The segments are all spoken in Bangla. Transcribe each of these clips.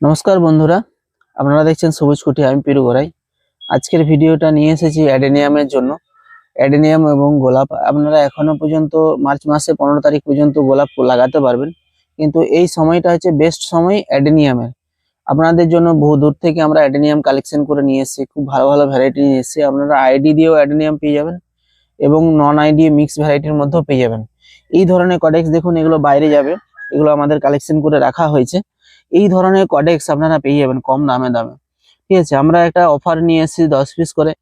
নমস্কার বন্ধুরা, আপনারা দেখছেন সবুজ কুটি, আমি পিরু গড়াই। আজকের ভিডিওটা নিয়ে এসেছি অ্যাডেনিয়ামের জন্য। অ্যাডেনিয়াম এবং গোলাপ, আপনারা এখনও পর্যন্ত মার্চ মাসে পনেরো তারিখ পর্যন্ত গোলাপ লাগাতে পারবেন। কিন্তু এই সময়টা হচ্ছে বেস্ট সময় অ্যাডেনিয়ামের। আপনাদের জন্য বহু দূর থেকে আমরা অ্যাডেনিয়াম কালেকশন করে নিয়ে এসেছি, খুব ভালো ভালো ভ্যারাইটি নিয়ে এসেছি। আপনারা আইডি দিয়েও অ্যাডেনিয়াম পেয়ে যাবেন এবং নন আইডি মিক্স ভ্যারাইটির মধ্যেও পেয়ে যাবেন। এই ধরনের কডেক্স দেখুন, এগুলো বাইরে যাবে, এগুলো আমাদের কালেকশন করে রাখা হয়েছে। এই ধরনের কডেক্স আপনারা পেয়ে যাবেন কম দামে দামে। ঠিক আছে, আমরা একটা অফার নিয়ে এসেছি দশ পিস করে।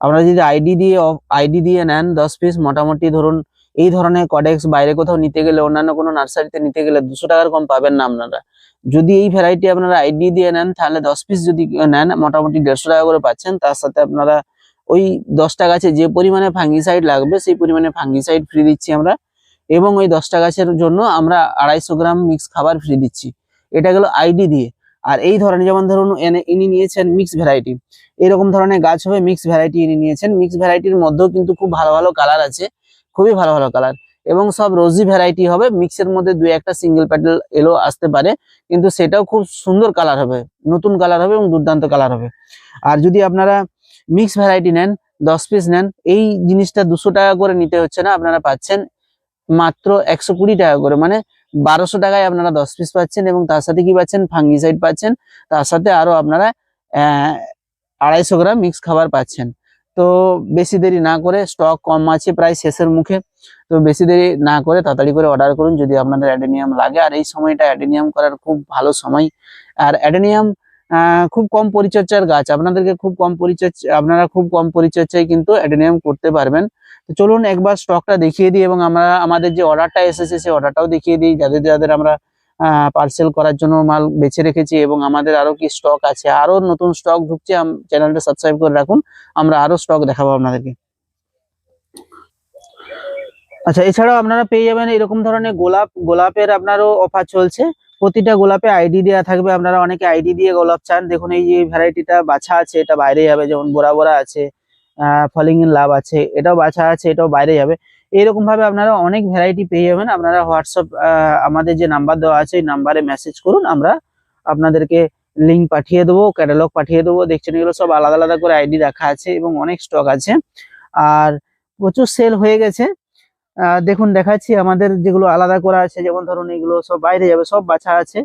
আপনারা যদি আইডি দিয়ে আইডি দিয়ে নেন দশ পিস মোটামুটি ধরুন এই ধরনের কডেক্স বাইরে কোথাও নিতে গেলে, অন্যান্য কোনো নার্সারিতে নিতে গেলে দুশো টাকার কম পাবেন না আপনারা। যদি এই ভ্যারাইটি আপনারা আইডি দিয়ে নেন, তাহলে দশ পিস যদি নেন, মোটামুটি দেড়শো টাকা করে পাচ্ছেন। তার সাথে আপনারা ওই দশটা গাছে যে পরিমাণে ফাঙ্গিসাইড লাগবে, সেই পরিমাণে ফাঙ্গিসাইড ফ্রি দিচ্ছি আমরা। এবং ওই দশটা গাছের জন্য আমরা আড়াইশো গ্রাম মিক্স খাবার ফ্রি দিচ্ছি। এটা গেল আইডি দিয়ে। আর এই ধরনের, যেমন ধরুন, এনে- ইনি নিয়েছেন মিক্স ভ্যারাইটি এরকম ধরনের গাছ হবে মিক্স ভ্যারাইটি ইনি নিয়েছেন। মিক্স ভ্যারাইটির মধ্যেও কিন্তু খুব ভালো ভালো কালার আছে, খুবই ভালো ভালো কালার এবং সব রোজি ভ্যারাইটি হবে মিক্সের মধ্যে দুই একটা সিঙ্গেল প্যাটেল এলো আসতে পারে, কিন্তু সেটাও খুব সুন্দর কালার হবে, নতুন কালার হবে এবং দুর্দান্ত কালার হবে। আর যদি আপনারা মিক্স ভ্যারাইটি নেন, দশ পিস নেন, এই জিনিসটা দুশো টাকা করে নিতে হচ্ছে না, আপনারা পাচ্ছেন মাত্র একশো কুড়ি টাকা করে। মানে বারোশো টাকায় আপনারা দশ পিস পাচ্ছেন এবং তার সাথে কি পাচ্ছেন? ফাঙ্গিসাইড পাচ্ছেন। তার সাথে আরও আপনারা আড়াইশো গ্রাম মিক্স খাবার পাচ্ছেন। তো বেশি দেরি না করে স্টক কম আছে প্রায় শেষের মুখে। তো বেশি দেরি না করে তাড়াতাড়ি করে অর্ডার করুন। যদি আপনাদের অ্যাডেনিয়াম লাগে, আর এই সময়টা অ্যাডেনিয়াম করার খুব ভালো সময়। আর অ্যাডেনিয়াম খুব কম পরিচর্যার গাছ। আপনাদেরকে খুব কম পরিচর্যা, আপনারা খুব কম পরিচর্যায় কিন্তু অ্যাডেনিয়াম করতে পারবেন। তো চলুন একবার স্টকটা দেখিয়ে দিই এবং আমরা, আমাদের যে অর্ডারটা এসেছে, সেই অর্ডারটাও দেখিয়ে দিই। যাদের যাদের আমরা পার্সেল করার জন্য মাল বেছে রেখেছি এবং আমাদের আরও কি স্টক আছে, আরও নতুন স্টক ঢুকছে চ্যানেলটা সাবস্ক্রাইব করে রাখুন। আমরা আরও স্টক দেখাবো আপনাদেরকে। আচ্ছা এছাড়াও আপনারা পেয়ে যাবেন এরকম ধরনের গোলাপ, গোলাপের আপনারও অফার চলছে। প্রতিটা গোলাপে আইডি দেওয়া থাকবে। আপনারা অনেকে আইডি দিয়ে গোলাপ চান। দেখুন, এই যে ভ্যারাইটিটা বাছা আছে, এটা বাইরে যাবে যেমন বোরা বোরা আছে ফলিং ইন লাভ আছে, এটাও বাছা আছে, এটাও বাইরে যাবে এইরকম ভাবে আপনারা অনেক ভ্যারাইটি পেয়ে যাবেন। আপনারা হোয়াটসঅ্যাপ আমাদের যে নাম্বার দেওয়া আছে এই নাম্বারে মেসেজ করুন। আমরা আপনাদেরকে লিঙ্ক পাঠিয়ে দেবো ক্যাটালগ পাঠিয়ে দেবো। দেখছেন, এগুলো সব আলাদা আলাদা করে আইডি রাখা আছে এবং অনেক স্টক আছে। আর প্রচুর সেল হয়ে গেছে। দেখুন, দেখাচ্ছি আমাদের যেগুলো আলাদা করা আছে, যেমন ধরুন এগুলো সব বাইরে যাবে, সব বাছা আছে।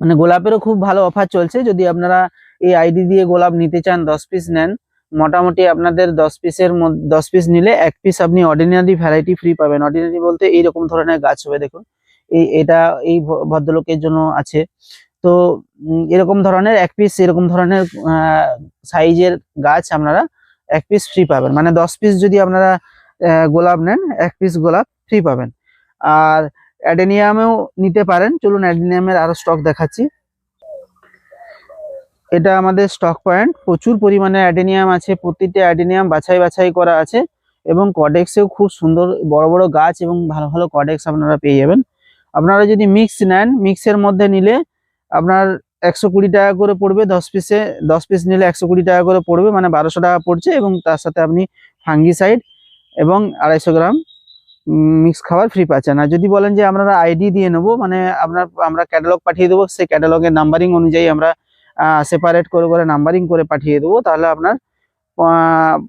মানে গোলাপেরও খুব ভালো অফার চলছে। যদি আপনারা এই আইডি দিয়ে গোলাপ নিতে চান, দশ পিস নেন, মোটামুটি আপনাদের দশ পিসের দশ পিস নিলে এক পিস আপনি অর্ডিনারি ভ্যারাইটি ফ্রি পাবেন। অর্ডিনারি বলতে এইরকম ধরনের গাছ হবে, দেখুন। এই, এটা এই ভদ্রলোকের জন্য আছে। তো এরকম ধরনের এক পিস এরকম ধরনের সাইজের গাছ আপনারা এক পিস ফ্রি পাবেন। মানে দশ পিস যদি আপনারা গোলাপ নেন, এক পিস গোলাপ ফ্রি পাবেন। আর অ্যাডেনিয়ামেও নিতে পারেন। চলুন অ্যাডেনিয়ামের আরও স্টক দেখাচ্ছি। এটা আমাদের স্টক পয়েন্ট প্রচুর পরিমাণে অ্যাডেনিয়াম আছে। প্রতিটা অ্যাডেনিয়াম বাছাই বাছাই করা আছে এবং কডেক্সেও খুব সুন্দর বড় বড় গাছ এবং ভালো ভালো কডেক্স আপনারা পেয়ে যাবেন। আপনারা যদি মিক্স নেন মিক্সের মধ্যে নিলে আপনার একশো কুড়ি টাকা করে পড়বে। দশ পিসে দশ পিস নিলে একশো কুড়ি টাকা করে পড়বে। মানে বারোশো টাকা পড়ছে এবং তার সাথে আপনি ফাঙ্গিসাইড এবং আড়াইশো গ্রাম মিক্স খাবার ফ্রি পাচ্ছেন। আর যদি বলেন যে আমরা আইডি দিয়ে নেব মানে আপনার, আমরা ক্যাটালগ পাঠিয়ে দেবো, সেই ক্যাটালগের নাম্বারিং অনুযায়ী আমরা সেপারেট করে করে নাম্বারিং করে পাঠিয়ে দেবো, তাহলে আপনার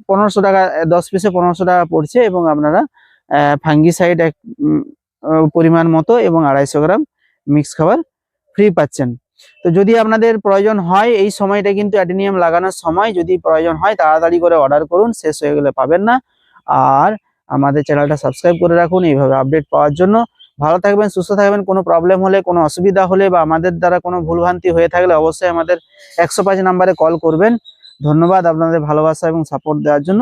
পনেরোশো টাকা, দশ পিসে পনেরোশো টাকা পড়ছে এবং আপনারা ফাঙ্গিসাইড এক পরিমাণ মতো এবং আড়াইশো গ্রাম মিক্স খাবার ফ্রি পাচ্ছেন। তো যদি আপনাদের প্রয়োজন হয়, এই সময়টা কিন্তু অ্যাডেনিয়াম লাগানোর সময় যদি প্রয়োজন হয়, তাড়াতাড়ি করে অর্ডার করুন, শেষ হয়ে গেলে পাবেন না। আর আমাদের চ্যানেলটা সাবস্ক্রাইব করে রাখুন। এইভাবে আপডেট পাওয়ার জন্য ভালো থাকবেন, সুস্থ থাকবেন। কোনো প্রবলেম হলে, কোনো অসুবিধা হলে বা আমাদের দ্বারা কোনো ভুলভ্রান্তি হয়ে থাকলে অবশ্যই আমাদের একশো পাঁচ নাম্বারে কল করবেন। ধন্যবাদ আপনাদের ভালোবাসা এবং সাপোর্ট দেওয়ার জন্য।